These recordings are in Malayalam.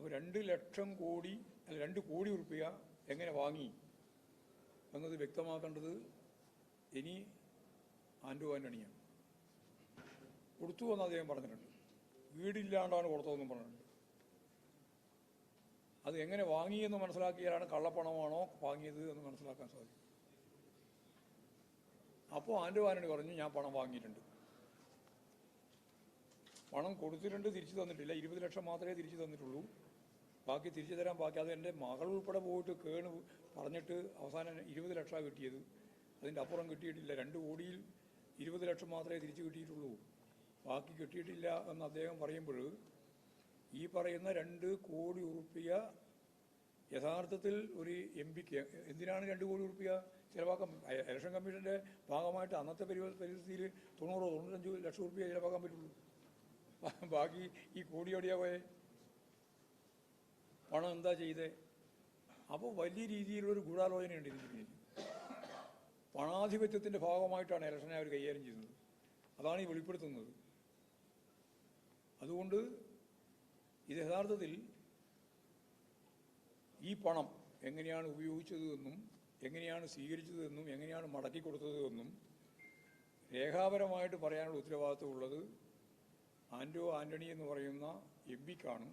അപ്പോൾ രണ്ട് ലക്ഷം കോടി അല്ല രണ്ട് കോടി ഉറുപ്പിക എങ്ങനെ വാങ്ങി? എന്നത് വ്യക്തമാക്കേണ്ടത് ഇനി ആൻഡോ ആന്റണിയാണ് കൊടുത്തു എന്ന് അദ്ദേഹം പറഞ്ഞിട്ടുണ്ട്. വീടില്ലാണ്ടാണ് കൊടുത്തതെന്നും പറഞ്ഞിട്ടുണ്ട്. അത് എങ്ങനെ വാങ്ങിയെന്ന് മനസ്സിലാക്കിയാലാണ് കള്ളപ്പണമാണോ വാങ്ങിയത് എന്ന് മനസ്സിലാക്കാൻ സാധിക്കും. അപ്പോൾ ആൻഡോ ആന്റണി പറഞ്ഞു ഞാൻ പണം വാങ്ങിയിട്ടുണ്ട്. പണം കൊടുത്തിട്ടുണ്ട് തിരിച്ചു തന്നിട്ടില്ല. ഇരുപത് ലക്ഷം മാത്രമേ തിരിച്ചു തന്നിട്ടുള്ളൂ. ബാക്കി തിരിച്ചു തരാൻ ബാക്കി അത് എന്റെ മകൾ ഉൾപ്പെടെ പോയിട്ട് കേണ് പറഞ്ഞിട്ട് അവസാനം ഇരുപത് ലക്ഷമാണ് കിട്ടിയത്. അതിന്റെ അപ്പുറം കിട്ടിയിട്ടില്ല. രണ്ട് കോടിയിൽ ഇരുപത് ലക്ഷം മാത്രമേ തിരിച്ചു കിട്ടിയിട്ടുള്ളൂ. ബാക്കി കിട്ടിയിട്ടില്ല എന്ന് അദ്ദേഹം പറയുമ്പോൾ ഈ പറയുന്ന രണ്ട് കോടി ഉറുപ്പിക യഥാർത്ഥത്തിൽ ഒരു എം പിക്ക് എന്തിനാണ് രണ്ട് കോടി ഉറുപ്പിക ചിലവാക്കാൻ ഇലക്ഷൻ കമ്മീഷന്റെ ഭാഗമായിട്ട് അന്നത്തെ പരി- പരിസ്ഥിതിയിൽ തൊണ്ണൂറോ തൊണ്ണൂറ്റഞ്ച് ലക്ഷം ഉറുപ്പിക ചിലവാക്കാൻ പറ്റുള്ളൂ. ബാക്കി ഈ കോടിയോടിയാ പോയെ? പണം എന്താ ചെയ്തേ? അപ്പോൾ വലിയ രീതിയിലൊരു ഗൂഢാലോചനയുണ്ട് ഇതിന് പിന്നിൽ പണാധിപത്യത്തിന്റെ ഭാഗമായിട്ടാണ് ഇലക്ഷനെ അവർ കൈകാര്യം ചെയ്യുന്നത്. അതാണ് ഈ വെളിപ്പെടുത്തുന്നത്. അതുകൊണ്ട് ഇത് യഥാർത്ഥത്തിൽ ഈ പണം എങ്ങനെയാണ് ഉപയോഗിച്ചത് എന്നും എങ്ങനെയാണ് സ്വീകരിച്ചതെന്നും എങ്ങനെയാണ് മടക്കി കൊടുത്തത് എന്നും രേഖാപരമായിട്ട് പറയാനുള്ള ഉത്തരവാദിത്വമുള്ളത് ആൻഡോ ആന്റണി എന്ന് പറയുന്ന എം പിക്കാണ്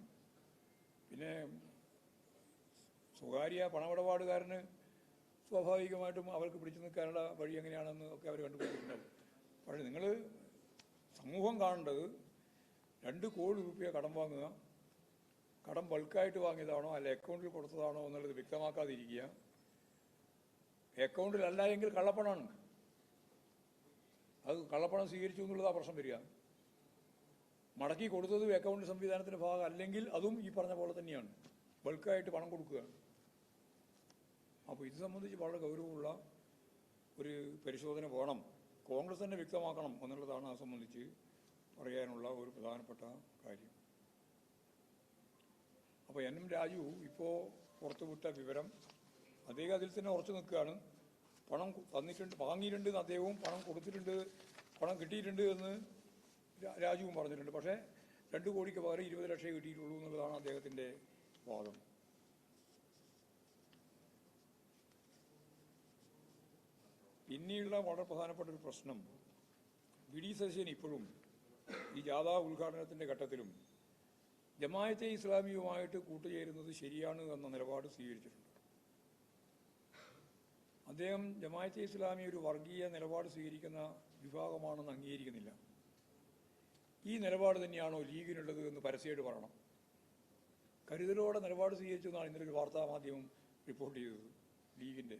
പിന്നെ സ്വകാര്യ പണമിടപാടുകാരന് സ്വാഭാവികമായിട്ടും അവർക്ക് പിടിച്ചു നിൽക്കാനുള്ള വഴി എങ്ങനെയാണെന്ന് ഒക്കെ അവർ കണ്ടുപിടിച്ചിട്ടുണ്ടാവും. പക്ഷേ നിങ്ങൾ സമൂഹം കാണേണ്ടത് രണ്ട് കോടി രൂപ കടം വാങ്ങുക കടം ബൾക്കായിട്ട് വാങ്ങിയതാണോ അല്ല അക്കൗണ്ടിൽ കൊടുത്തതാണോ എന്നുള്ളത് വ്യക്തമാക്കാതിരിക്കുക. അക്കൗണ്ടിലല്ല എങ്കിൽ കള്ളപ്പണമാണ്. അത് കള്ളപ്പണം സ്വീകരിച്ചു എന്നുള്ളതാ പ്രശ്നം വരിക. മടക്കി കൊടുത്തത് അക്കൗണ്ട് സംവിധാനത്തിന്റെ ഭാഗം അല്ലെങ്കിൽ അതും ഈ പറഞ്ഞ പോലെ തന്നെയാണ്. ബൾക്കായിട്ട് പണം കൊടുക്കുക. അപ്പോൾ ഇത് സംബന്ധിച്ച് വളരെ ഗൗരവമുള്ള ഒരു പരിശോധന വേണം. കോൺഗ്രസ് തന്നെ വ്യക്തമാക്കണം എന്നുള്ളതാണ് ആ സംബന്ധിച്ച് പറയാനുള്ള ഒരു പ്രധാനപ്പെട്ട കാര്യം. അപ്പോൾ എൻ എം രാജു ഇപ്പോൾ പുറത്തുവിട്ട വിവരം അദ്ദേഹം അതിൽ തന്നെ ഉറച്ചു നിൽക്കുകയാണ്. പണം തന്നിട്ടുണ്ട് വാങ്ങിയിട്ടുണ്ട് അദ്ദേഹവും പണം കൊടുത്തിട്ടുണ്ട് പണം കിട്ടിയിട്ടുണ്ട് എന്ന് രാജുവും പറഞ്ഞിട്ടുണ്ട്. പക്ഷേ രണ്ട് കോടിക്ക് പകരം ഇരുപത് ലക്ഷമേ കിട്ടിയിട്ടുള്ളൂ എന്നുള്ളതാണ് അദ്ദേഹത്തിന്റെ വാദം. പിന്നെയുള്ള വളരെ പ്രധാനപ്പെട്ട ഒരു പ്രശ്നം. വി ഡി സതീശൻ ഇപ്പോഴും ഈ ജാഥാ ഉദ്ഘാടനത്തിന്റെ ഘട്ടത്തിലും ജമായത്തെ ഇസ്ലാമിയുമായിട്ട് കൂട്ടുചേരുന്നത് ശരിയാണ് എന്ന നിലപാട് സ്വീകരിച്ചിട്ടുണ്ട്. അദ്ദേഹം ജമായത്തെ ഇസ്ലാമി ഒരു വർഗീയ നിലപാട് സ്വീകരിക്കുന്ന വിഭാഗമാണെന്ന് അംഗീകരിക്കുന്നില്ല. ഈ നിലപാട് തന്നെയാണോ ലീഗിനുള്ളത് എന്ന് പരസ്യമായിട്ട് പറയണം. കരുതലോടെ നിലപാട് സ്വീകരിച്ചു എന്നാണ് ഇന്നലെ ഒരു വാർത്താ മാധ്യമം റിപ്പോർട്ട് ചെയ്തത് ലീഗിന്റെ.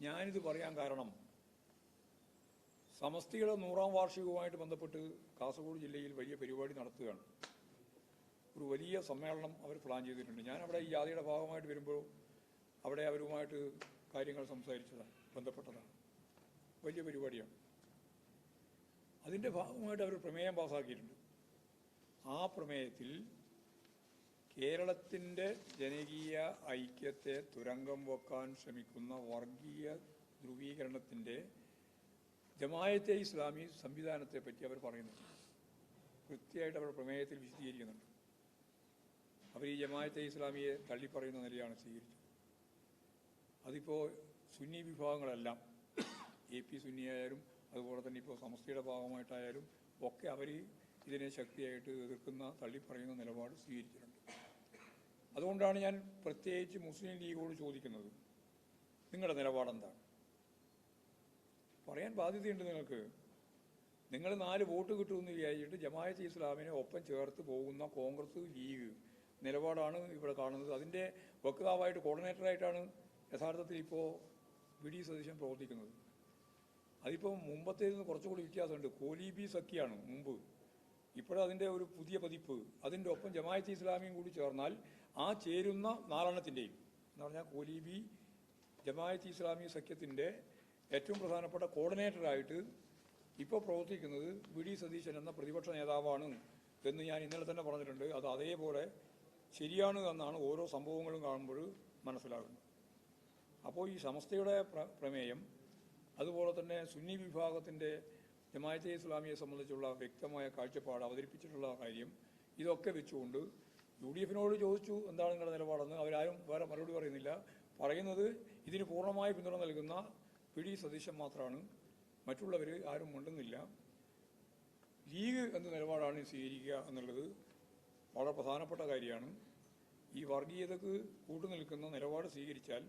ഞാനിത് പറയാൻ കാരണം സമസ്തിയുടെ നൂറാം വാർഷികവുമായിട്ട് ബന്ധപ്പെട്ട് കാസർഗോഡ് ജില്ലയിൽ വലിയ പരിപാടി നടത്തുകയാണ്. ഒരു വലിയ സമ്മേളനം അവർ പ്ലാൻ ചെയ്തിട്ടുണ്ട്. ഞാൻ അവിടെ ഈ ജാതിയുടെ ഭാഗമായിട്ട് വരുമ്പോൾ അവിടെ അവരുമായിട്ട് കാര്യങ്ങൾ സംസാരിച്ചതാണ് ബന്ധപ്പെട്ടതാണ്. വലിയ പരിപാടിയാണ്. അതിന്റെ ഭാഗമായിട്ട് അവർ പ്രമേയം പാസ്സാക്കിയിട്ടുണ്ട് ആ പ്രമേയത്തിൽ കേരളത്തിന്റെ ജനകീയ ഐക്യത്തെ തുരങ്കം വെക്കാൻ ശ്രമിക്കുന്ന വർഗീയ ധ്രുവീകരണത്തിന്റെ ജമായത്തെ ഇസ്ലാമി സംവിധാനത്തെ പറ്റി അവർ പറയുന്നുണ്ട് കൃത്യമായിട്ട് അവർ പ്രമേയത്തിൽ വിശദീകരിക്കുന്നുണ്ട്. അവർ ഈ ജമായത്തെ ഇസ്ലാമിയെ തള്ളിപ്പറയുന്ന നിലയാണ് സ്വീകരിച്ചത്. അതിപ്പോൾ സുന്നി വിഭാഗങ്ങളെല്ലാം എ പി സുന്നിയായാലും അതുപോലെ തന്നെ ഇപ്പോൾ സമസ്തയുടെ ഭാഗമായിട്ടായാലും ഒക്കെ അവർ ഇതിനെ ശക്തിയായിട്ട് എതിർക്കുന്ന തള്ളിപ്പറയുന്ന നിലപാട് സ്വീകരിച്ചിട്ടുണ്ട്. അതുകൊണ്ടാണ് ഞാൻ പ്രത്യേകിച്ച് മുസ്ലിം ലീഗോട് ചോദിക്കുന്നത്. നിങ്ങളുടെ നിലപാടെന്താണ്? പറയാൻ ബാധ്യതയുണ്ട് നിങ്ങൾക്ക്. നിങ്ങൾ നാല് വോട്ട് കിട്ടുമെന്ന് വിചാരിച്ചിട്ട് ജമായത്ത് ഇസ്ലാമിനെ ഒപ്പം ചേർത്ത് പോകുന്ന കോൺഗ്രസ് ലീഗ് നിലപാടാണ് ഇവിടെ കാണുന്നത്. അതിന്റെ വക്താവായിട്ട് കോർഡിനേറ്ററായിട്ടാണ് യഥാർത്ഥത്തിൽ ഇപ്പോൾ വി ഡി സതീശൻ പ്രവർത്തിക്കുന്നത്. അതിപ്പോൾ മുമ്പത്തേതിൽ നിന്ന് കുറച്ചുകൂടി വ്യത്യാസമുണ്ട്. കോലീബി സഖിയാണ് മുമ്പ്. ഇപ്പോഴതിന്റെ ഒരു പുതിയ പതിപ്പ്. അതിന്റെ ഒപ്പം ജമായത്ത് ഇസ്ലാമിയും കൂടി ചേർന്നാൽ ആ ചേരുന്ന നാലെണ്ണത്തിന്റെയും എന്ന് പറഞ്ഞാൽ കോലീബി ജമായത്ത് ഇസ്ലാമി സഖ്യത്തിന്റെ ഏറ്റവും പ്രധാനപ്പെട്ട കോർഡിനേറ്ററായിട്ട് ഇപ്പോൾ പ്രവർത്തിക്കുന്നത് വി ഡി സതീശൻ എന്ന പ്രതിപക്ഷ നേതാവാണ് എന്ന് ഞാൻ ഇന്നലെ തന്നെ പറഞ്ഞിട്ടുണ്ട്. അത് അതേപോലെ ശരിയാണ് എന്നാണ് ഓരോ സംഭവങ്ങളും കാണുമ്പോൾ മനസ്സിലാകുന്നത്. അപ്പോൾ ഈ സമസ്തയുടെ പ്ര- പ്രമേയം അതുപോലെ തന്നെ സുന്നി വിഭാഗത്തിന്റെ ജമായത്തെ ഇസ്ലാമിയെ സംബന്ധിച്ചുള്ള വ്യക്തമായ കാഴ്ചപ്പാട് അവതരിപ്പിച്ചിട്ടുള്ള കാര്യം ഇതൊക്കെ വെച്ചുകൊണ്ട് യു ഡി എഫിനോട് ചോദിച്ചു എന്താണ് നിങ്ങളുടെ നിലപാടെന്ന്. അവരാരും വേറെ മറുപടി പറയുന്നില്ല. പറയുന്നത് ഇതിന് പൂർണമായ പിന്തുണ നൽകുന്ന പി ഡി സതീശൻ മാത്രമാണ് മറ്റുള്ളവർ ആരും ഉണ്ടെന്നില്ല ലീഗ് എന്ന നിലപാടാണ് സ്വീകരിക്കുക എന്നുള്ളത് വളരെ പ്രധാനപ്പെട്ട കാര്യമാണ്. ഈ വർഗീയതക്ക് കൂട്ടുനിൽക്കുന്ന നിലപാട് സ്വീകരിച്ചാൽ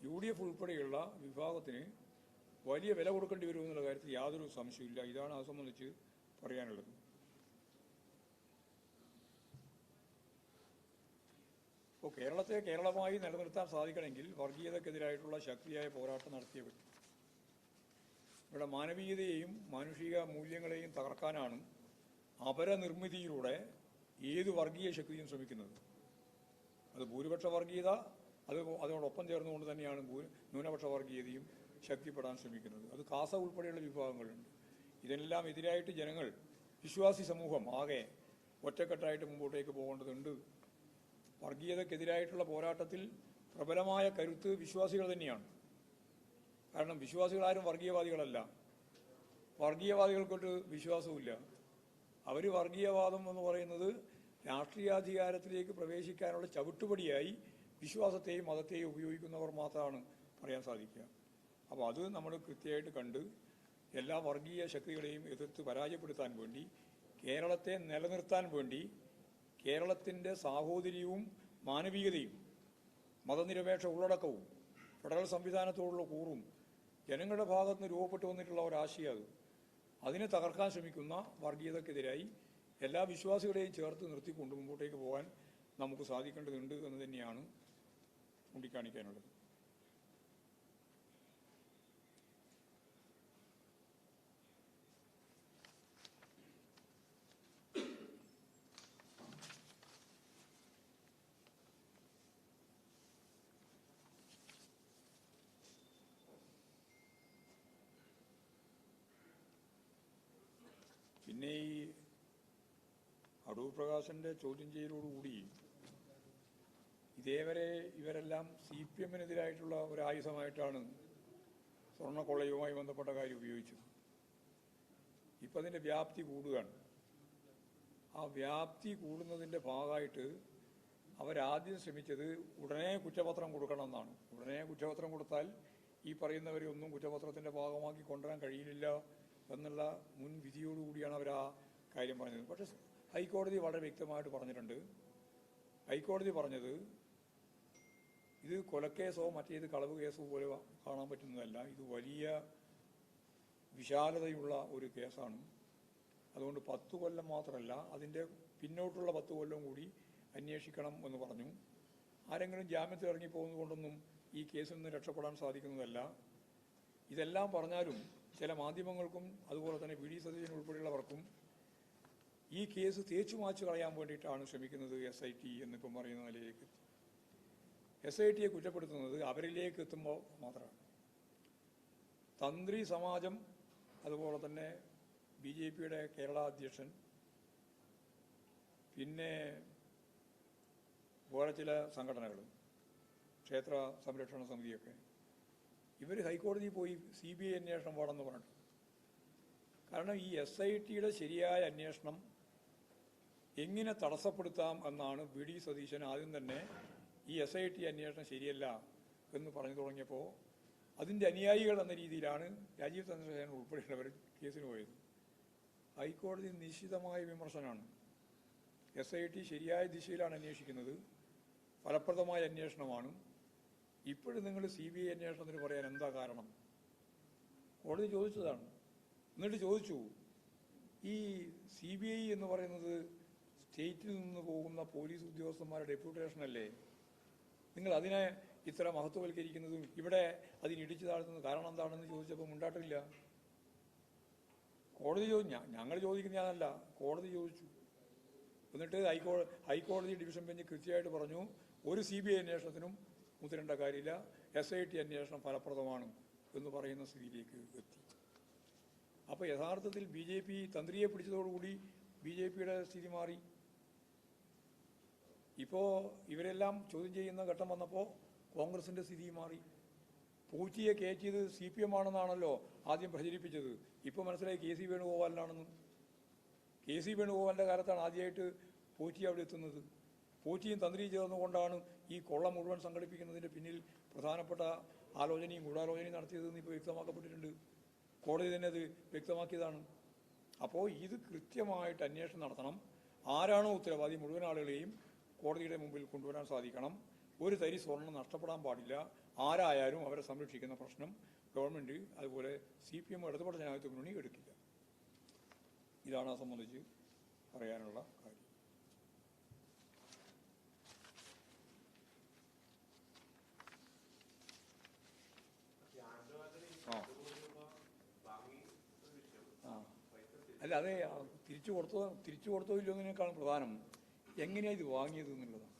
യു ഡി എഫ് ഉൾപ്പെടെയുള്ള വിഭാഗത്തിന് വലിയ വില കൊടുക്കേണ്ടി വരുമെന്നുള്ള കാര്യത്തിൽ യാതൊരു സംശയമില്ല ഇതാണ് അത് സംബന്ധിച്ച് പറയാനുള്ളത്. ഇപ്പോൾ കേരളത്തെ കേരളമായി നിലനിർത്താൻ സാധിക്കണമെങ്കിൽ വർഗീയതക്കെതിരായിട്ടുള്ള ശക്തിയായ പോരാട്ടം നടത്തിയ പറ്റും. ഇവിടെ മാനവീയതയെയും മാനുഷിക മൂല്യങ്ങളെയും തകർക്കാനാണ് അപരനിർമ്മിതിയിലൂടെ ഏത് വർഗീയ ശക്തിയും ശ്രമിക്കുന്നത്. അത് ഭൂരിപക്ഷ വർഗീയത അത് അതോടൊപ്പം ചേർന്നുകൊണ്ട് തന്നെയാണ് ന്യൂനപക്ഷ വർഗീയതയും ശക്തിപ്പെടാൻ ശ്രമിക്കുന്നത്. അത് കാസ ഉൾപ്പെടെയുള്ള വിഭാഗങ്ങളുണ്ട്. ഇതിനെല്ലാം എതിരായിട്ട് ജനങ്ങൾ വിശ്വാസി സമൂഹം ആകെ ഒറ്റക്കെട്ടായിട്ട് മുമ്പോട്ടേക്ക് പോകേണ്ടതുണ്ട്. വർഗീയതക്കെതിരായിട്ടുള്ള പോരാട്ടത്തിൽ പ്രബലമായ കരുത്ത് വിശ്വാസികൾ തന്നെയാണ്. കാരണം വിശ്വാസികളാരും വർഗീയവാദികളല്ല. വർഗീയവാദികൾക്കൊട്ട് വിശ്വാസവുമില്ല. അവർ വർഗീയവാദം എന്ന് പറയുന്നത് രാഷ്ട്രീയാധികാരത്തിലേക്ക് പ്രവേശിക്കാനുള്ള ചവിട്ടുപടിയായി വിശ്വാസത്തെയും മതത്തെയും ഉപയോഗിക്കുന്നവർ മാത്രമാണ് പറയാൻ സാധിക്കുക. അപ്പോൾ അത് നമ്മൾ കൃത്യമായിട്ട് കണ്ട് എല്ലാ വർഗീയ ശക്തികളെയും എതിർത്ത് പരാജയപ്പെടുത്താൻ വേണ്ടി കേരളത്തെ നിലനിർത്താൻ വേണ്ടി കേരളത്തിന്റെ സാഹോദര്യവും മാനവികതയും മതനിരപേക്ഷ ഉള്ളടക്കവും ഫെഡറൽ സംവിധാനത്തോടുള്ള കൂറും ജനങ്ങളുടെ ഭാഗത്ത് നിന്ന് രൂപപ്പെട്ടു വന്നിട്ടുള്ള ഒരാശയം അത്. അതിനെ തകർക്കാൻ ശ്രമിക്കുന്ന വർഗീയതക്കെതിരായി എല്ലാ വിശ്വാസികളെയും ചേർത്ത് നിർത്തിക്കൊണ്ട് മുമ്പോട്ടേക്ക് പോകാൻ നമുക്ക് സാധിക്കേണ്ടതുണ്ട് എന്ന് തന്നെയാണ് ചൂണ്ടിക്കാണിക്കാനുള്ളത്. പിന്നെ ഈ അടൂർ പ്രകാശന്റെ ചോദ്യം ചെയ്യലോടുകൂടി ഇതേവരെ ഇവരെല്ലാം സി പി എമ്മിനെതിരായിട്ടുള്ള ഒരു ആയുധമായിട്ടാണ് സ്വർണക്കൊള്ളയുമായി ബന്ധപ്പെട്ട കാര്യം ഉപയോഗിച്ചത്. ഇപ്പം അതിന്റെ വ്യാപ്തി കൂടുകയാണ്. ആ വ്യാപ്തി കൂടുന്നതിന്റെ ഭാഗമായിട്ട് അവരാദ്യം ശ്രമിച്ചത് ഉടനെ കുറ്റപത്രം കൊടുക്കണം എന്നാണ് ഉടനെ കുറ്റപത്രം കൊടുത്താൽ ഈ പറയുന്നവരെ ഒന്നും കുറ്റപത്രത്തിന്റെ ഭാഗമാക്കി കൊണ്ടുവരാൻ കഴിയില്ല എന്നുള്ള മുൻ വിധിയോടുകൂടിയാണ് അവർ ആ കാര്യം പറഞ്ഞത്. പക്ഷെ ഹൈക്കോടതി വളരെ വ്യക്തമായിട്ട് പറഞ്ഞിട്ടുണ്ട്. ഹൈക്കോടതി പറഞ്ഞത് ഇത് കൊലക്കേസോ മറ്റേത് കളവ് കേസോ പോലെ കാണാൻ പറ്റുന്നതല്ല. ഇത് വലിയ വിശാലതയുള്ള ഒരു കേസാണ്. അതുകൊണ്ട് പത്ത് കൊല്ലം മാത്രമല്ല അതിന്റെ പിന്നോട്ടുള്ള പത്ത് കൊല്ലം കൂടി അന്വേഷിക്കണം എന്ന് പറഞ്ഞു. ആരെങ്കിലും ജാമ്യത്തിൽ ഇറങ്ങിപ്പോകുന്നതുകൊണ്ടൊന്നും ഈ കേസിൽ നിന്ന് രക്ഷപ്പെടാൻ സാധിക്കുന്നതല്ല. ഇതെല്ലാം പറഞ്ഞാലും ചില മാധ്യമങ്ങൾക്കും അതുപോലെ തന്നെ വി ഡി സതീശൻ ഉൾപ്പെടെയുള്ളവർക്കും ഈ കേസ് തേച്ചു മാച്ചു കളയാൻ വേണ്ടിയിട്ടാണ് ശ്രമിക്കുന്നത് എസ് ഐ ടി എന്നിപ്പം പറയുന്ന നിലയിലേക്ക് എസ് ഐ ടിയെ കുറ്റപ്പെടുത്തുന്നത് അവരിലേക്ക് എത്തുമ്പോൾ മാത്രമാണ്. തന്ത്രി സമാജം അതുപോലെ തന്നെ ബി ജെ പിയുടെ കേരള അധ്യക്ഷൻ പിന്നെ വേറെ ചില സംഘടനകളും ക്ഷേത്ര സംരക്ഷണ സമിതിയൊക്കെ. ഇവർ ഹൈക്കോടതിയിൽ പോയി സി ബി ഐ അന്വേഷണം വേണമെന്ന് പറഞ്ഞു കാരണം ഈ എസ് ഐ ടിയുടെ ശരിയായ അന്വേഷണം എങ്ങനെ തടസ്സപ്പെടുത്താം എന്നാണ് വി ഡി സതീശൻ ആദ്യം തന്നെ ഈ എസ് ഐ ടി അന്വേഷണം ശരിയല്ല എന്ന് പറഞ്ഞു തുടങ്ങിയപ്പോൾ അതിന്റെ അനുയായികൾ എന്ന രീതിയിലാണ് രാജീവ് ചന്ദ്രശേഖരൻ ഉൾപ്പെടെയുള്ളവർ കേസിന് പോയത്. ഹൈക്കോടതി നിശ്ചിതമായ വിമർശനമാണ്. എസ് ഐ ടി ശരിയായ ദിശയിലാണ് അന്വേഷിക്കുന്നത്. ഫലപ്രദമായ അന്വേഷണമാണ്. ഇപ്പോഴും നിങ്ങൾ സി ബി ഐ അന്വേഷണത്തിന് പറയാൻ എന്താ കാരണം? കോടതി ചോദിച്ചതാണ്. എന്നിട്ട് ചോദിച്ചു ഈ സി ബി ഐ എന്ന് പറയുന്നത് സ്റ്റേറ്റിൽ നിന്ന് പോകുന്ന പോലീസ് ഉദ്യോഗസ്ഥന്മാരുടെ ഡെപ്യൂട്ടേഷൻ അല്ലേ? നിങ്ങൾ അതിനെ ഇത്ര മഹത്വവൽക്കരിക്കുന്നതും ഇവിടെ അതിനിടിച്ചു താഴ്ത്തുന്നത് കാരണം എന്താണെന്ന് ചോദിച്ചപ്പോൾ ഉണ്ടാട്ടില്ല കോടതി ചോദിച്ചു ഞങ്ങൾ ചോദിക്കുന്ന ഞാനല്ല കോടതി ചോദിച്ചു. എന്നിട്ട് ഹൈക്കോ ഹൈക്കോടതി ഡിവിഷൻ ബെഞ്ച് കൃത്യമായിട്ട് പറഞ്ഞു ഒരു സി ബി ഐ അന്വേഷണത്തിനും മുതിരേണ്ട കാര്യമില്ല. എസ് ഐ ടി അന്വേഷണം ഫലപ്രദമാണ് എന്ന് പറയുന്ന സ്ഥിതിയിലേക്ക് എത്തി. അപ്പോൾ യഥാർത്ഥത്തിൽ ബി ജെ പി തന്ത്രിയെ പിടിച്ചതോടുകൂടി ബി ജെ പിയുടെ സ്ഥിതി മാറി. ഇപ്പോൾ ഇവരെല്ലാം ചോദ്യം ചെയ്യുന്ന ഘട്ടം വന്നപ്പോൾ കോൺഗ്രസിന്റെ സ്ഥിതി മാറി. പൂച്ചിയെ കയറ്റിയത് സി പി എം ആണെന്നാണല്ലോ ആദ്യം പ്രചരിപ്പിച്ചത്. ഇപ്പോൾ മനസ്സിലായി കെ സി വേണുഗോപാലിനാണെന്ന്. കെ സി വേണുഗോപാലിന്റെ കാലത്താണ് ആദ്യമായിട്ട് പൂച്ചി അവിടെ എത്തുന്നത്. പോറ്റിയും തന്ത്രിയും ചേർന്നുകൊണ്ടാണ് ഈ കൊള്ള മുഴുവൻ സംഘടിപ്പിക്കുന്നതിന്റെ പിന്നിൽ പ്രധാനപ്പെട്ട ആലോചനയും ഗൂഢാലോചനയും നടത്തിയതെന്ന് ഇപ്പോൾ വ്യക്തമാക്കപ്പെട്ടിട്ടുണ്ട്. കോടതി തന്നെ അത് വ്യക്തമാക്കിയതാണ്. അപ്പോൾ ഇത് കൃത്യമായിട്ട് അന്വേഷണം നടത്തണം. ആരാണോ ഉത്തരവാദി മുഴുവൻ ആളുകളെയും കോടതിയുടെ മുമ്പിൽ കൊണ്ടുവരാൻ സാധിക്കണം. ഒരു തരി സ്വർണം നഷ്ടപ്പെടാൻ പാടില്ല. ആരായാലും അവരെ സംരക്ഷിക്കുന്ന പ്രശ്നം ഗവൺമെന്റ് അതുപോലെ സി പി എം ഇടതുപക്ഷ ജനാധിപത്യ മുന്നണി എടുക്കില്ല. ഇതാണ് അത് സംബന്ധിച്ച് പറയാനുള്ള കാര്യം ആ ആ അല്ല അതെ തിരിച്ചു കൊടുത്തോ തിരിച്ചു കൊടുത്തോ ഇല്ലയോ എന്നതിനേക്കാളും പ്രധാനം എങ്ങനെയാണ് ഇത് വാങ്ങിയത് എന്നുള്ളതാണ്.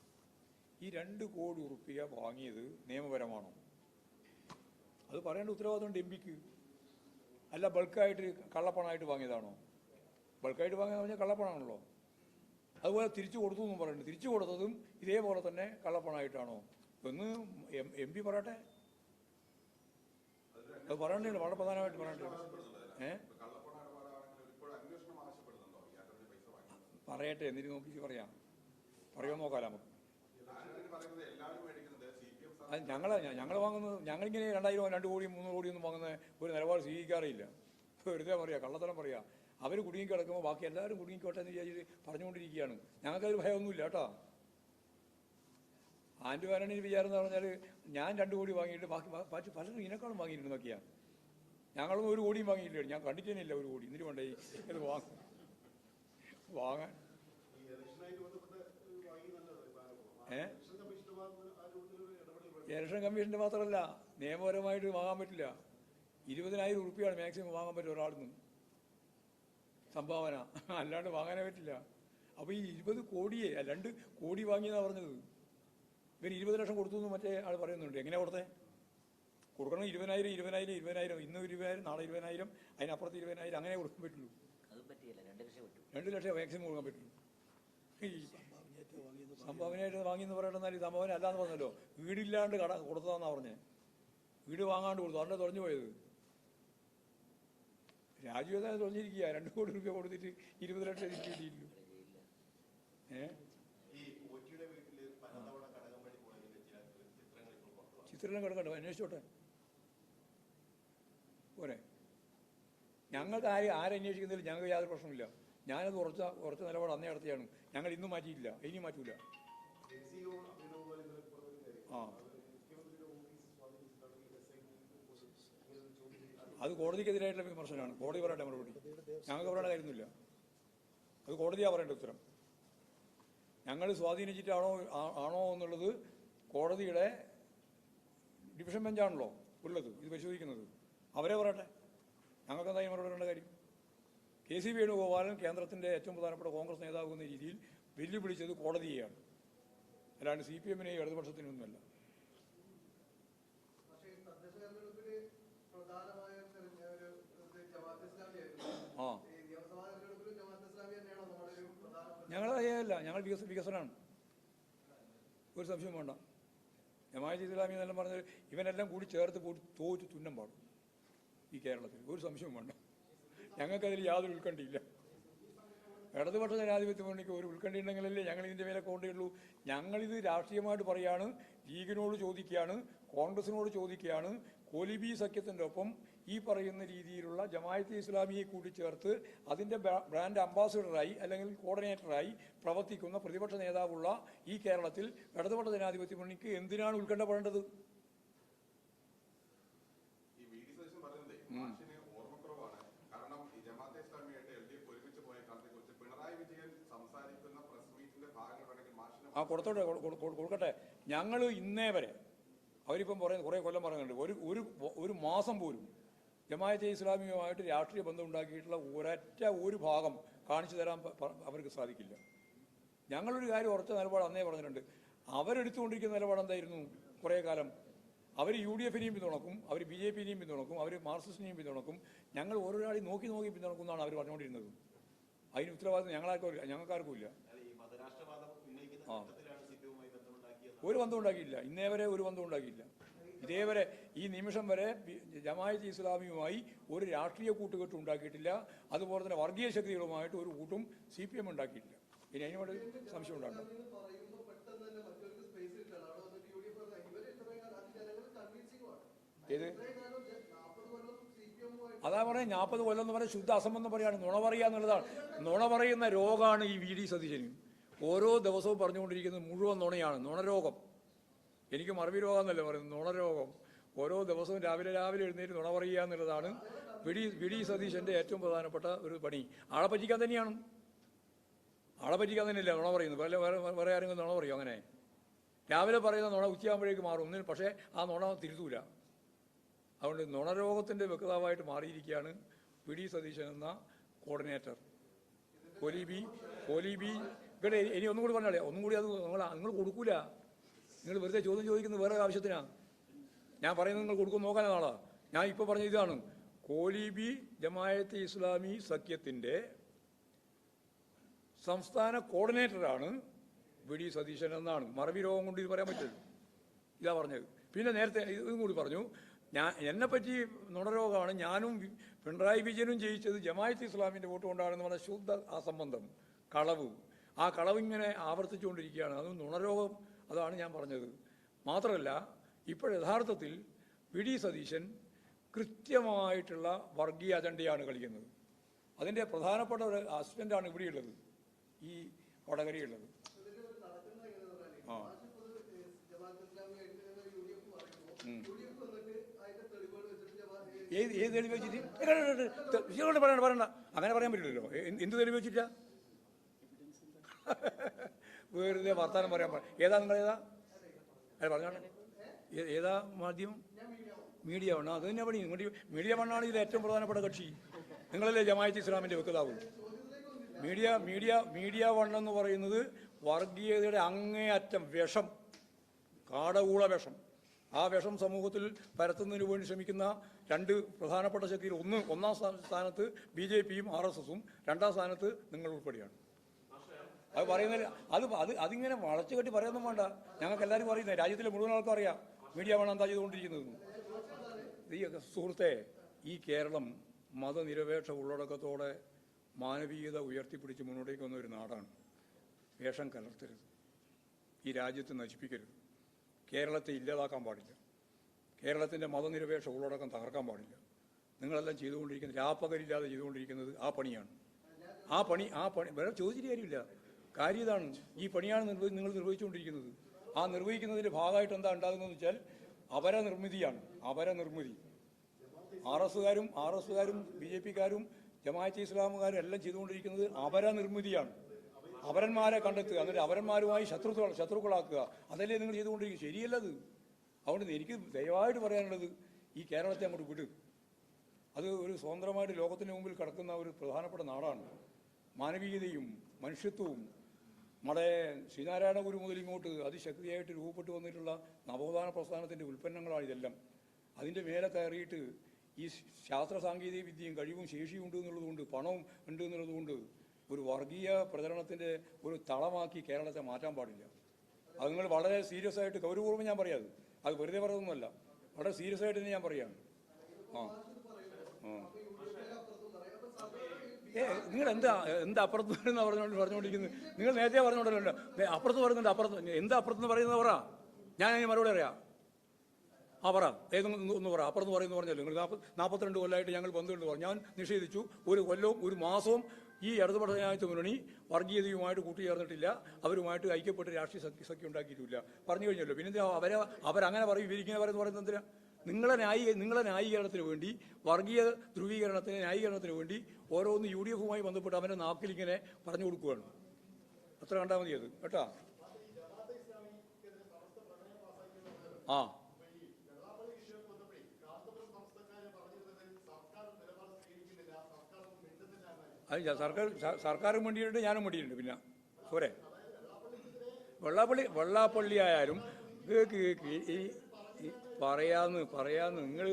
ഈ രണ്ട് കോടി ഉറുപ്പിക വാങ്ങിയത് നിയമപരമാണോ? അത് പറയേണ്ട ഉത്തരവാദിത്തമുണ്ട് എം പിക്ക്. അല്ല ബൾക്കായിട്ട് കള്ളപ്പണമായിട്ട് വാങ്ങിയതാണോ? ബൾക്കായിട്ട് വാങ്ങിയെന്ന് പറഞ്ഞാൽ കള്ളപ്പണമാണല്ലോ. അതുപോലെ തിരിച്ചു കൊടുത്തു എന്നും പറയുന്നുണ്ട്. തിരിച്ചു കൊടുത്തതും ഇതേപോലെ തന്നെ കള്ളപ്പണമായിട്ടാണോ? എന്ന് എം പി പറയട്ടെ? അത് പറയണ്ടല്ലോ വളരെ പ്രധാനമായിട്ട് പറയണ്ടല്ലോ ഏ? പറയട്ടെ എന്നിട്ട് നോക്കി പറയാം. പറയോ നോക്കാലോ നമുക്ക്. ഞങ്ങൾ ഞങ്ങൾ വാങ്ങുന്നത് ഞങ്ങളിങ്ങനെ രണ്ടായിരം രണ്ട് കോടിയും മൂന്ന് കോടി ഒന്നും വാങ്ങുന്ന ഒരു നിലപാട് സ്വീകരിക്കാറില്ല. വെറുതെ പറയാം കള്ളത്തരം പറയാം. അവർ കുടുങ്ങി കിടക്കുമ്പോൾ ബാക്കി എല്ലാവരും കുടുങ്ങിക്കോട്ടെ എന്ന് വിചാരിച്ച് പറഞ്ഞുകൊണ്ടിരിക്കുകയാണ്. ഞങ്ങൾക്കതിൽ ഭയമൊന്നുമില്ല കേട്ടോ. ആൻഡ് വാരണി വിചാരം എന്ന് പറഞ്ഞാൽ ഞാൻ രണ്ട് കോടി വാങ്ങിയിട്ട് ബാക്കി ബാക്കി പലരും ഇതിനേക്കാളും വാങ്ങിയിട്ടുണ്ടെന്നൊക്കെയാണ് ഞങ്ങളും ഒരു കോടിയും വാങ്ങിയില്ല ഞാൻ കണ്ടിട്ടേ ഇല്ല ഒരു കോടി. എന്നിട്ട് കൊണ്ടേ ഇത് വാങ്ങ. വാങ്ങാൻ. ഇലക്ഷൻ കമ്മീഷന്റെ മാത്രമല്ല നിയമപരമായിട്ട് വാങ്ങാൻ പറ്റില്ല. ഇരുപതിനായിരം ഉറുപ്പിയാണ് മാക്സിമം വാങ്ങാൻ പറ്റും ഒരാളിൽ സംഭാവന. അല്ലാണ്ട് വാങ്ങാനേ പറ്റില്ല. അപ്പോൾ ഈ ഇരുപത് കോടിയെ രണ്ട് കോടി വാങ്ങിയെന്നാണ് പറഞ്ഞത്. ഇവർ ഇരുപത് ലക്ഷം കൊടുത്തു എന്ന് മറ്റേ ആൾ പറയുന്നുണ്ട്. എങ്ങനെയാ കൊടുത്തേ? കൊടുക്കണം ഇരുപതിനായിരം ഇരുപതിനായിരം ഇരുപതിനായിരം. ഇന്ന് ഇരുപതിനായിരം നാളെ ഇരുപതിനായിരം അതിനപ്പുറത്ത് ഇരുപതിനായിരം. അങ്ങനെ കൊടുക്കാൻ പറ്റുള്ളൂ. രണ്ട് ലക്ഷം മാക്സിമം കൊടുക്കാൻ പറ്റും. സംഭാവനയായിട്ട് വാങ്ങിയെന്ന് പറയണമെന്നാൽ ഈ സംഭാവന അല്ലാന്ന് പറഞ്ഞല്ലോ. വീടില്ലാണ്ട് കട കൊടുത്തതാന്നാ പറഞ്ഞേ. വീട് വാങ്ങാണ്ട് കൊടുത്തു. അതുകൊണ്ട് തുറഞ്ഞു പോയത്? രാജു ഏതാ തുറഞ്ഞിരിക്കുക രണ്ട് കോടി രൂപ കൊടുത്തിട്ട് ഇരുപത് ലക്ഷം കിട്ടിയില്ലു ഏ. ചിത്രം കിടക്കട്ടെ അന്വേഷിച്ചോട്ടെ. പോരെ. ഞങ്ങൾക്ക് ആര് ആരന്വേഷിക്കുന്നതിൽ ഞങ്ങൾക്ക് യാതൊരു പ്രശ്നമില്ല ഞാനത് ഉറച്ച ഉറച്ച നിലപാട് അന്നേ നടത്തിയാണ്. ഞങ്ങൾ ഇന്നും മാറ്റിയില്ല ഇനി മാറ്റൂല. ആ. അത് കോടതിക്കെതിരായിട്ടുള്ള വിമർശനമാണ്. കോടതി പറയട്ടെ മറുപടി. ഞങ്ങൾക്ക് പറയേണ്ട കാര്യമൊന്നുമില്ല. അത് കോടതിയാണ് പറയേണ്ട ഉത്തരം. ഞങ്ങൾ സ്വാധീനിച്ചിട്ടാണോ ആണോ എന്നുള്ളത് കോടതിയുടെ ഡിവിഷൻ ബെഞ്ചാണല്ലോ ഉള്ളത്. ഇത് പരിശോധിക്കുന്നത്. അവരെ പറയട്ടെ. ഞങ്ങൾക്ക് എന്തായാലും മറുപടി കാര്യം? കെ സി വേണുഗോപാലൻ കേന്ദ്രത്തിന്റെ ഏറ്റവും പ്രധാനപ്പെട്ട കോൺഗ്രസ് നേതാവ് എന്ന രീതിയിൽ വെല്ലുവിളിച്ചത് കോടതിയെയാണ്. അല്ലാണ്ട് സി പി എമ്മിനെയും ഇടതുപക്ഷത്തിനൊന്നുമല്ല. ആ. ഞങ്ങൾ അല്ല ഞങ്ങൾ വികസ വികസനമാണ്. ഒരു സംശയം വേണ്ട. ജമാഅത്ത് ഇസ്ലാമി എന്നെല്ലാം പറഞ്ഞാൽ ഇവനെല്ലാം കൂടി ചേർത്ത് കൂടി തോറ്റ് തുന്നം പാടും. ഈ കേരളത്തിൽ. ഒരു സംശയവും വേണ്ട. ഞങ്ങൾക്കതിൽ യാതൊരു ഉത്കണ്ഠയില്ല ഇടതുപക്ഷ ജനാധിപത്യ മുന്നണിക്ക് ഒരു ഉത്കണ്ഠ ഉണ്ടെങ്കിലല്ലേ ഞങ്ങൾ ഇതിന്റെ മേലെ കൊണ്ടേയുള്ളൂ ഞങ്ങളിത് രാഷ്ട്രീയമായിട്ട് പറയാണ് ലീഗിനോട് ചോദിക്കുകയാണ് കോൺഗ്രസിനോട് ചോദിക്കുകയാണ് കോലിബി സഖ്യത്തിന്റെ ഒപ്പം ഈ പറയുന്ന രീതിയിലുള്ള ജമായത്ത് ഇസ്ലാമിയെ കൂട്ടിച്ചേർത്ത് അതിന്റെ ബ്രാ- ബ്രാൻഡ് അംബാസിഡറായി അല്ലെങ്കിൽ കോർഡിനേറ്ററായി പ്രവർത്തിക്കുന്ന പ്രതിപക്ഷ നേതാവുള്ള ഈ കേരളത്തിൽ ഇടതുപക്ഷ ജനാധിപത്യ മുന്നണിക്ക് എന്തിനാണ് ഉത്കണ്ഠപ്പെടേണ്ടത് ഈ വി ഡി സതീശൻ പറയുന്നതേ മാഷിന് ഓർമ്മക്കുറവാണ്. കാരണം ഈ ജമാഅത്തെ ഇസ്ലാമിയായിട്ട് എൽ ഡി എഫ് ഒരുമിച്ച് പോയ കാലത്തെ കുറിച്ച് പിണറായി വിജയൻ സംസാരിക്കുന്ന പ്രസ് മീറ്റിന്റെ ഭാഗങ്ങൾ വേണമെങ്കിൽ മാഷിന് ആ കൊടുത്തോട്ടെ കൊടു- കൊടു- കൊടു- കൊടുക്കട്ടെ. ഞങ്ങൾ ഇന്നേ വരെ അവരിപ്പം പറയുന്നത് കുറേ കൊല്ലം പറയുന്നുണ്ട് ഒരു ഒരു ഒരു മാസം പോലും ജമാഅത്തെ ഇസ്ലാമിയുമായിട്ട് രാഷ്ട്രീയ ബന്ധം ഉണ്ടാക്കിയിട്ടുള്ള ഒരൊറ്റ ഒരു ഭാഗം കാണിച്ചു തരാൻ അവർക്ക് സാധിക്കില്ല. ഞങ്ങളൊരു കാര്യം ഉറച്ച നിലപാട് അന്നേ പറഞ്ഞിട്ടുണ്ട്. അവരെടുത്തുകൊണ്ടിരിക്കുന്ന നിലപാട് എന്തായിരുന്നു കുറേ കാലം? അവർ യു ഡി എഫിനെയും പിന്തുണക്കും അവർ ബി ജെ പിന്നെയും പിന്തുണക്കും അവർ മാർക്സിസ്റ്റിനെയും പിന്തുണക്കും. ഞങ്ങൾ ഓരോരാളെയും നോക്കി നോക്കി പിന്തുണക്കും എന്നാണ് അവർ പറഞ്ഞുകൊണ്ടിരുന്നത്. അതിന് ഉത്തരവാദിത്വം ഞങ്ങളാർക്കും ഇല്ല ഞങ്ങൾക്കാർക്കും ഇല്ല. ഈ മതരാഷ്ട്രവാദം ഉന്നയിക്കുന്ന ആ. ഒരു ബന്ധം ഉണ്ടാക്കിയില്ല. ഇന്നേ വരെ ഒരു ബന്ധം ഉണ്ടാക്കിയില്ല. ഇതേവരെ ഈ നിമിഷം വരെ ജമായത്ത് ഇസ്ലാമിയുമായി ഒരു രാഷ്ട്രീയ കൂട്ടുകെട്ട് ഉണ്ടാക്കിയിട്ടില്ല. അതുപോലെ തന്നെ വർഗീയ ശക്തികളുമായിട്ട് ഒരു കൂട്ടും സി പി എം ഉണ്ടാക്കിയിട്ടില്ല. ഇനി അതിനോട് സംശയം ഉണ്ടാക്കണം എന്ന് പറയുമ്പോൾ പെട്ടെന്ന് ഏത്? അതാ പറയാം നാൽപ്പത് കൊല്ലം എന്ന് പറഞ്ഞാൽ ശുദ്ധ അസംബന്ധം പറയാണ് നുണ പറയുക എന്നുള്ളതാണ്. നുണ പറയുന്ന രോഗമാണ് ഈ വി ഡി ഓരോ ദിവസവും പറഞ്ഞുകൊണ്ടിരിക്കുന്നത് മുഴുവൻ നുണയാണ്. നുണരോഗം. എനിക്ക് മറവി രോഗം എന്നല്ലേ പറയുന്നത്? നുണരോഗം. ഓരോ ദിവസവും രാവിലെ രാവിലെ എഴുന്നേറ്റ് നുണ പറയുക എന്നുള്ളതാണ് വിടി വിടി സതീശന്റെ ഏറ്റവും പ്രധാനപ്പെട്ട ഒരു പണി. ആളെ പറ്റിക്കാൻ തന്നെയാണ്. ആളെ പറ്റിക്കാൻ തന്നെയല്ല നുണ പറയുന്നത്? വേറെ വേറെ ആരെങ്കിലും നുണ പറയും അങ്ങനെ? രാവിലെ പറയുന്ന നുണ ഉച്ചയാകുമ്പോഴേക്ക് മാറും. പക്ഷേ ആ നുണ തിരുത്തൂല. അതുകൊണ്ട് നുണരോഗത്തിന്റെ വ്യക്താവായിട്ട് മാറിയിരിക്കുകയാണ് പി ഡി സതീശൻ എന്ന കോർഡിനേറ്റർ. കൊലിബി കൊലിബി ഇവിടെ ഇനി ഒന്നും കൂടി പറഞ്ഞാലേ ഒന്നും കൂടി അത് നിങ്ങൾ നിങ്ങൾ കൊടുക്കൂല. നിങ്ങൾ വെറുതെ ചോദ്യം ചോദിക്കുന്നത് വേറെ ആവശ്യത്തിനാ. ഞാൻ പറയുന്നത് നിങ്ങൾ കൊടുക്കും നോക്കാൻ നാളാ ഞാൻ ഇപ്പോൾ പറഞ്ഞ ഇതാണ്. കോലിബി ജമായത്തെ ഇസ്ലാമി സഖ്യത്തിന്റെ സംസ്ഥാന കോർഡിനേറ്ററാണ് വി ഡി സതീശൻ എന്നാണ്. മറവി രോഗം കൊണ്ട് ഇത് പറയാൻ പറ്റില്ല. ഇതാ പറഞ്ഞത്. പിന്നെ നേരത്തെ ഇതും കൂടി പറഞ്ഞു. ഞാൻ എന്നെപ്പറ്റി നുണരോഗമാണ്. ഞാനും പിണറായി വിജയനും ജയിച്ചത് ജമായത്ത് ഇസ്ലാമിന്റെ വോട്ട് കൊണ്ടാണെന്ന് പറഞ്ഞ ശുദ്ധ അസംബന്ധം കളവ്. ആ കളവ് ഇങ്ങനെ ആവർത്തിച്ചുകൊണ്ടിരിക്കുകയാണ്. അത് നുണരോഗം അതാണ് ഞാൻ പറഞ്ഞത്. മാത്രമല്ല ഇപ്പോൾ യഥാർത്ഥത്തിൽ വി ഡി സതീശൻ കൃത്യമായിട്ടുള്ള വർഗീയ അജണ്ടയാണ് കളിക്കുന്നത്. അതിന്റെ പ്രധാനപ്പെട്ട ഒരു അസിസ്റ്റന്റാണ് ഇവിടെയുള്ളത്. ഈ വടകരയുള്ളത് ആ. ഏത് ഏത് തെളിവ് വെച്ചിട്ട്? ഇങ്ങോട്ട് പറയണ്ട പറയണ്ട. അങ്ങനെ പറയാൻ പറ്റില്ലല്ലോ. എന്ത് തെളിവ് വെച്ചിട്ടാ? വെറുതെ വർത്താനം പറയാൻ പറ ഏതാ നിങ്ങൾ ഏതാ? അല്ല പറഞ്ഞോട്ടെ ഏ- ഏതാ മാധ്യമം? മീഡിയ വേണം അത് തന്നെ പണി. മീഡിയ മീഡിയ വണ്ണാണ് ഇതിൽ ഏറ്റവും പ്രധാനപ്പെട്ട കക്ഷി. നിങ്ങളല്ലേ ജമായത്ത് ഇസ്ലാമിന്റെ വെക്കതാവും മീഡിയ മീഡിയ മീഡിയ വണ്ണെന്ന് പറയുന്നത് വർഗീയതയുടെ അങ്ങേയറ്റം വിഷം. കാടകൂള വിഷം. ആ വിഷം സമൂഹത്തിൽ പരത്തുന്നതിന് വേണ്ടി ശ്രമിക്കുന്ന രണ്ട് പ്രധാനപ്പെട്ട ശക്തിയിൽ ഒന്ന് ഒന്നാം സ്ഥാ- സ്ഥാനത്ത് ബി ജെ പിയും ആർ എസ് എസും രണ്ടാം സ്ഥാനത്ത് നിങ്ങൾ ഉൾപ്പെടെയാണ്. അത് പറയുന്നില്ല അത് അത് അതിങ്ങനെ വളച്ചു കെട്ടി പറയാനൊന്നും വേണ്ട. ഞങ്ങൾക്ക് എല്ലാവരും അറിയുന്നത് രാജ്യത്തിലെ മുഴുവൻ ആൾക്കും അറിയാം. മീഡിയ വേണം എന്താ ചെയ്തുകൊണ്ടിരിക്കുന്നത് ഈ സുഹൃത്തെ ഈ കേരളം മതനിരപേക്ഷ ഉള്ളടക്കത്തോടെ മാനവീയത ഉയർത്തിപ്പിടിച്ച് മുന്നോട്ടേക്ക് വന്ന ഒരു നാടാണ്. വേഷം കലർത്തരുത്. ഈ രാജ്യത്തെ നശിപ്പിക്കരുത്. കേരളത്തെ ഇല്ലാതാക്കാൻ പാടില്ല. കേരളത്തിന്റെ മതനിരപേക്ഷ ഉള്ളടക്കം തകർക്കാൻ പാടില്ല. നിങ്ങളെല്ലാം ചെയ്തുകൊണ്ടിരിക്കുന്നത് രാപ്പകലില്ലാതെ ചെയ്തുകൊണ്ടിരിക്കുന്നത് ആ പണിയാണ്. ആ പണി ആ പണി വേറെ ചോദിച്ചിട്ട് കാര്യമില്ല. കാര്യം ഇതാണ് ഈ പണിയാണ് നിർവഹി നിങ്ങൾ നിർവഹിച്ചുകൊണ്ടിരിക്കുന്നത്. ആ നിർവഹിക്കുന്നതിന്റെ ഭാഗമായിട്ട് എന്താ ഉണ്ടാകുന്നതെന്ന് വെച്ചാൽ അവര അപരനിർമ്മിതി ആർ എസ്സുകാരും ആർ എസ്സുകാരും ബി ജെ പിക്കാരും ജമാഅത്തെ ഇസ്ലാമുകാരും എല്ലാം ചെയ്തുകൊണ്ടിരിക്കുന്നത് അപരനിർമ്മിതിയാണ് അപരന്മാരെ കണ്ടെത്തുക എന്നിട്ട് അവരന്മാരുമായി ശത്രുത്വ ശത്രുക്കളാക്കുക. അതല്ലേ നിങ്ങൾ ചെയ്തുകൊണ്ടിരിക്കും ശരിയല്ലത്. അതുകൊണ്ട് എനിക്ക് ദയവായിട്ട് പറയാനുള്ളത് ഈ കേരളത്തെ അങ്ങോട്ട് വിടും. അത് ഒരു സ്വതന്ത്രമായിട്ട് ലോകത്തിന് മുമ്പിൽ കിടക്കുന്ന ഒരു പ്രധാനപ്പെട്ട നാടാണ്. മാനവീയതയും മനുഷ്യത്വവും. നമ്മുടെ ശ്രീനാരായണ ഗുരു മുതൽ ഇങ്ങോട്ട് അതിശക്തിയായിട്ട് രൂപപ്പെട്ടു വന്നിട്ടുള്ള നവോത്ഥാന പ്രസ്ഥാനത്തിന്റെ ഉൽപ്പന്നങ്ങളാണ് ഇതെല്ലാം. അതിന്റെ മേലെ കയറിയിട്ട് ഈ ശാസ്ത്ര സാങ്കേതിക വിദ്യയും കഴിവും ശേഷിയും ഉണ്ട് എന്നുള്ളതുകൊണ്ട് പണവും ഉണ്ട് എന്നുള്ളതുകൊണ്ട് ഒരു വർഗീയ പ്രചരണത്തിന്റെ ഒരു തളമാക്കി കേരളത്തെ മാറ്റാൻ പാടില്ല. അത് നിങ്ങൾ വളരെ സീരിയസ് ആയിട്ട് ഗൗരവപൂർവം ഞാൻ പറയാം അത്. വെറുതെ പറയുന്നതല്ല. വളരെ സീരിയസ് ആയിട്ട് തന്നെ ഞാൻ പറയാം. ആ. ഏ നിങ്ങൾ എന്താ എന്താ അപ്പുറത്ത് എന്ന് പറഞ്ഞുകൊണ്ട് പറഞ്ഞുകൊണ്ടിരിക്കുന്നത് നിങ്ങൾ നേരത്തെ പറഞ്ഞുകൊണ്ടല്ലോ അപ്പുറത്ത് പറയുന്നുണ്ട് അപ്പുറത്ത്. എന്താ അപ്പുറത്ത് പറയുന്നത് പറ. ഞാൻ അതിന് മറുപടി അറിയാം ആ പറ. ഏതൊന്നും ഒന്ന് പറ. അപ്പുറത്ത് പറയുന്നു പറഞ്ഞല്ലോ. നിങ്ങൾ നാൽപ്പത് നാൽപ്പത്തിരണ്ട് കൊല്ലമായിട്ട് ഞങ്ങൾ ബന്ധുണ്ട് പറഞ്ഞു ഞാൻ നിഷേധിച്ചു. ഒരു കൊല്ലവും ഒരു മാസവും ഈ ഇടതുപക്ഷ മുന്നണി വർഗീയതയുമായിട്ട് കൂട്ടിച്ചേർന്നിട്ടില്ല അവരുമായിട്ട് ഐക്യപ്പെട്ട് രാഷ്ട്രീയ സഖ്യ സഖ്യം ഉണ്ടാക്കിയിട്ടില്ല. പറഞ്ഞു കഴിഞ്ഞല്ലോ. പിന്നെ അവരെ അവരങ്ങനെ പറയും വിവരിക്കുന്നവരെന്ന് പറയുന്നത് എന്തിനാ? നിങ്ങളെ ന്യായീ നിങ്ങളെ ന്യായീകരണത്തിന് വേണ്ടി വർഗീയ ധ്രുവീകരണത്തിന് ന്യായീകരണത്തിന് വേണ്ടി ഓരോന്ന് യു ഡി എഫുമായി ബന്ധപ്പെട്ട് അവന്റെ നാക്കിലിങ്ങനെ പറഞ്ഞു കൊടുക്കുകയാണ് അത്ര കണ്ടാൽ മതി അത് കേട്ടാ? ആ. അത് സർക്കാർ സർക്കാരും വേണ്ടിയിട്ടുണ്ട് ഞാനും വേണ്ടിയിട്ടുണ്ട് പിന്നെ. പോരെ. വെള്ളാപ്പള്ളി വെള്ളാപ്പള്ളി ആയാലും ഈ പറയാന്ന് പറയാന്ന് നിങ്ങൾ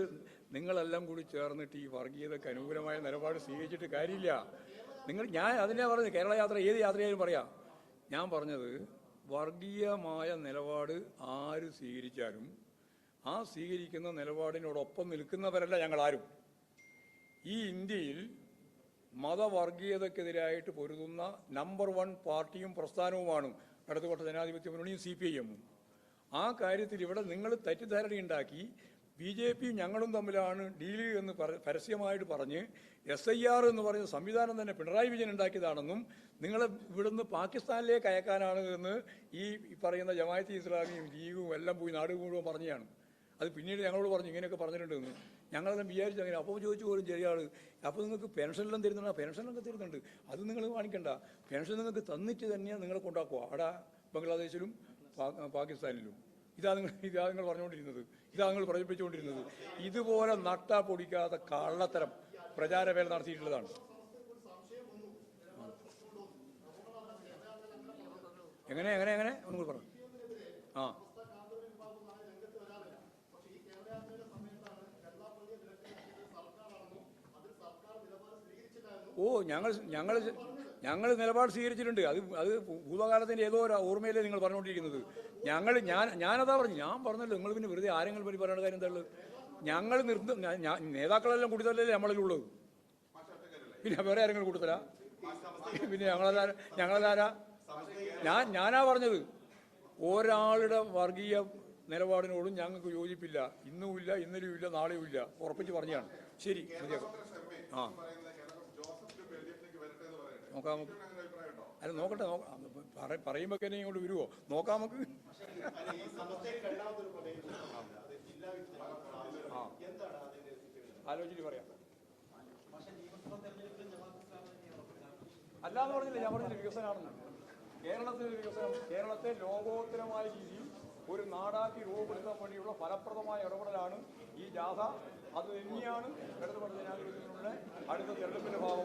നിങ്ങളെല്ലാം കൂടി ചേർന്നിട്ട് ഈ വർഗീയതയ്ക്ക് അനുകൂലമായ നിലപാട് സ്വീകരിച്ചിട്ട് കാര്യമില്ല. നിങ്ങൾ ഞാൻ അതിനെ പറഞ്ഞത് കേരള യാത്ര ഏത് യാത്രയായാലും പറയാം. ഞാൻ പറഞ്ഞത് വർഗീയമായ നിലപാട് ആര് സ്വീകരിച്ചാലും ആ സ്വീകരിക്കുന്ന നിലപാടിനോടൊപ്പം നിൽക്കുന്നവരല്ല ഞങ്ങളാരും. ഈ ഇന്ത്യയിൽ മതവർഗീയതക്കെതിരായിട്ട് പൊരുതുന്ന നമ്പർ വൺ പാർട്ടിയും പ്രസ്ഥാനവുമാണ് ഇടതുപക്ഷ ജനാധിപത്യ മുന്നണിയും സി പി ഐ ആ കാര്യത്തിൽ ഇവിടെ നിങ്ങൾ തെറ്റിദ്ധാരണയുണ്ടാക്കി ബി ജെ പിയും ഞങ്ങളും തമ്മിലാണ് ഡീൽ എന്ന് പരസ്യമായിട്ട് പറഞ്ഞ് എസ് ഐ ആർ എന്ന് പറയുന്ന സംവിധാനം തന്നെ പിണറായി വിജയൻ ഉണ്ടാക്കിയതാണെന്നും നിങ്ങളെ ഇവിടുന്ന് പാകിസ്ഥാനിലേക്ക് അയക്കാനാണ് എന്ന് ഈ പറയുന്ന ജമായത്ത് ഇസ്ലാമിയും ലീഗും എല്ലാം പോയി നാട് മുഴുവൻ പറഞ്ഞതാണ്. അത് പിന്നീട് ഞങ്ങളോട് പറഞ്ഞു ഇങ്ങനെയൊക്കെ പറഞ്ഞിട്ടുണ്ടെന്ന്. ഞങ്ങളെല്ലാം വിചാരിച്ചു അങ്ങനെ. അപ്പോൾ ചോദിച്ചു പോലും ചെറിയ ആൾ അപ്പോൾ നിങ്ങൾക്ക് പെൻഷനെല്ലാം തരുന്നുണ്ട്? പെൻഷനൊക്കെ തരുന്നുണ്ട്. അത് നിങ്ങൾ കാണിക്കണ്ട. പെൻഷൻ നിങ്ങൾക്ക് തന്നിട്ട് തന്നെയാണ് നിങ്ങളെ കൊണ്ടാക്കുക അവിടെ ബംഗ്ലാദേശിലും പാകിസ്ഥാനിലും. ഇതാ നിങ്ങൾ ഇതാ നിങ്ങൾ പറഞ്ഞുകൊണ്ടിരുന്നത്. ഇതാ നിങ്ങൾ പ്രചരിപ്പിച്ചുകൊണ്ടിരുന്നത്. ഇതുപോലെ നട്ടാ പൊടിക്കാത്ത കള്ളത്തരം പ്രചാരവേല നടത്തിയിട്ടുള്ളതാണ്. എങ്ങനെ എങ്ങനെ എങ്ങനെ? ഒന്നുകൂടി പറഞ്ഞു ആ. ഓ ഞങ്ങൾ ഞങ്ങൾ ഞങ്ങൾ നിലപാട് സ്വീകരിച്ചിട്ടുണ്ട്. അത് അത് ഭൂതകാലത്തിന്റെ ഏതോ ഒരു ഓർമ്മയിലേ നിങ്ങൾ പറഞ്ഞുകൊണ്ടിരിക്കുന്നത്. ഞങ്ങൾ ഞാൻ ഞാനതാ പറഞ്ഞു ഞാൻ പറഞ്ഞല്ലോ നിങ്ങൾ പിന്നെ വെറുതെ ആരെങ്കിലും പറ്റി പറയേണ്ട കാര്യം എന്താ ഞങ്ങൾ നിർത്ത നേതാക്കളെല്ലാം കൂടിത്തല്ലേ നമ്മളിലുള്ളത് പിന്നെ വേറെ ആരെങ്കിലും കൂട്ടത്തരാ? പിന്നെ ഞങ്ങളതാ ഞങ്ങളതാരാ? ഞാൻ ഞാനാ പറഞ്ഞത്. ഒരാളുടെ വർഗീയ നിലപാടിനോടും ഞങ്ങൾക്ക് യോജിപ്പില്ല. ഇന്നുമില്ല ഇന്നലെയും ഇല്ല നാളെയും ഇല്ല ഉറപ്പിച്ച് പറഞ്ഞാണ് ശരി ആ പറയുന്നത് Keralam Joseph group L D എഫിലേക്ക് വരട്ടെ എന്ന് പറയട്ടെ നോക്കാം. നമുക്ക് അല്ല നോക്കട്ടെ നോക്കാം. പറ- പറയുമ്പോ തന്നെ ഇങ്ങോട്ട് വരുമോ നോക്കാം നമുക്ക്. ആലോചിച്ച് പറയാം. അല്ലാന്ന് പറഞ്ഞില്ല ഞാൻ പറഞ്ഞില്ല വികസനമാണെന്ന് കേരളത്തിൽ വികസനം കേരളത്തെ ലോകോത്തരമായ രീതിയിൽ ഒരു നാടാക്കി രൂപപ്പെടുത്താൻ വേണ്ടിയുള്ള ഫലപ്രദമായ ഇടപെടലാണ് ഈ ജാഥ. അത് തന്നെയാണ് ഇടതുപക്ഷ ജനാധിപത്യത്തിനുള്ള അടുത്ത തെരഞ്ഞെടുപ്പിന്റെ ഭാഗമായി